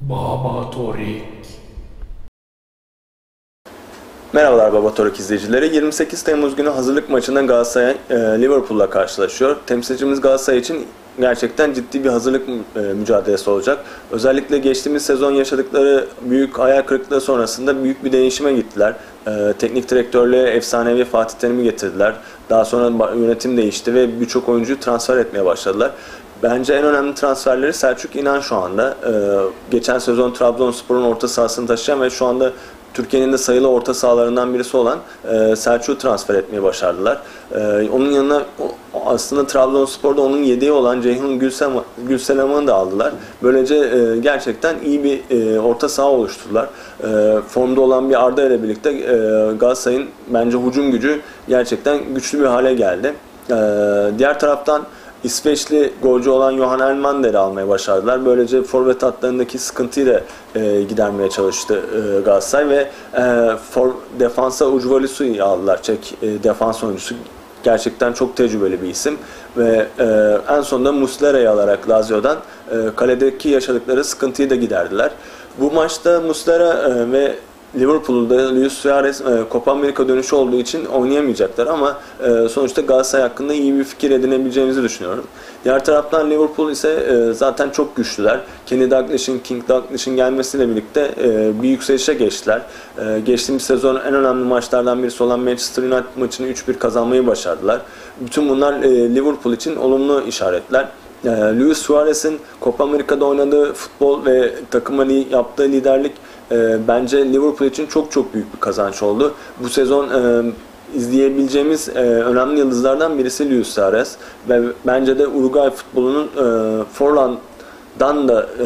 Baba Torik. Merhabalar Baba Torik izleyicileri. 28 Temmuz günü hazırlık maçında Galatasaray e, Liverpool'la karşılaşıyor. Temsilcimiz Galatasaray için gerçekten ciddi bir hazırlık e, mücadelesi olacak. Özellikle geçtiğimiz sezon yaşadıkları büyük hayal kırıklığı sonrasında büyük bir değişime gittiler. E, teknik direktörlüğe efsanevi Fatih Terim'i getirdiler. Daha sonra yönetim değişti ve birçok oyuncuyu transfer etmeye başladılar. Bence en önemli transferleri Selçuk İnan şu anda. Ee, geçen sezon Trabzonspor'un orta sahasını taşıyan ve şu anda Türkiye'nin de sayılı orta sahalarından birisi olan e, Selçuk'u transfer etmeyi başardılar. E, onun yanına aslında Trabzonspor'da onun yedeği olan Ceyhun Gülsem, Gülselam'ı da aldılar. Böylece e, gerçekten iyi bir e, orta saha oluşturdular. E, formda olan bir Arda ile birlikte e, Galatasaray'ın bence hücum gücü gerçekten güçlü bir hale geldi. E, diğer taraftan İsveçli golcü olan Johan Elmander'i almaya başardılar. Böylece forvet hatlarındaki sıkıntıyı da e, gidermeye çalıştı e, Galatasaray ve e, for, defansa Ucvalisu'yu aldılar. Çek e, defans oyuncusu. Gerçekten çok tecrübeli bir isim. Ve e, en sonunda Muslera'yı alarak Lazio'dan e, kaledeki yaşadıkları sıkıntıyı da giderdiler. Bu maçta Muslera e, ve Liverpool'da Luis Suarez e, Copa Amerika dönüşü olduğu için oynayamayacaklar ama e, sonuçta Galatasaray hakkında iyi bir fikir edinebileceğimizi düşünüyorum. Diğer taraftan Liverpool ise e, zaten çok güçlüler. Kenny Dalglish'in, King Dalglish'in gelmesiyle birlikte e, bir yükselişe geçtiler. E, geçtiğimiz sezon en önemli maçlardan birisi olan Manchester United maçını 3-1 kazanmayı başardılar. Bütün bunlar e, Liverpool için olumlu işaretler. E, Luis Suarez'in Copa Amerika'da oynadığı futbol ve takıma yaptığı liderlik e, bence Liverpool için çok çok büyük bir kazanç oldu. Bu sezon e, izleyebileceğimiz e, önemli yıldızlardan birisi Luis Suarez ve bence de Uruguay futbolunun e, Forlan'dan da e,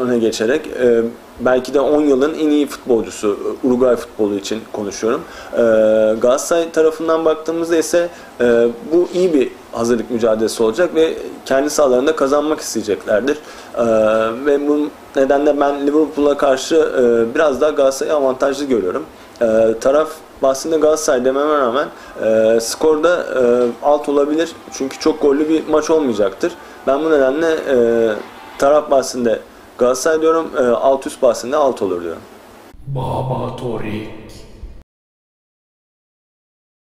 öne geçerek e, belki de 10 yılın en iyi futbolcusu Uruguay futbolu için konuşuyorum. E, Galatasaray tarafından baktığımızda ise e, bu iyi bir hazırlık mücadelesi olacak ve kendi sahalarında kazanmak isteyeceklerdir. E, ve bu nedenle ben Liverpool'a karşı e, biraz daha Galatasaray'ı avantajlı görüyorum. E, taraf bahsinde Galatasaray dememe rağmen e, skorda e, alt olabilir. Çünkü çok gollü bir maç olmayacaktır. Ben bu nedenle e, taraf bahsinde Galatasaray diyorum, e, alt üst bahsinde alt olur diyorum. Baba Torik.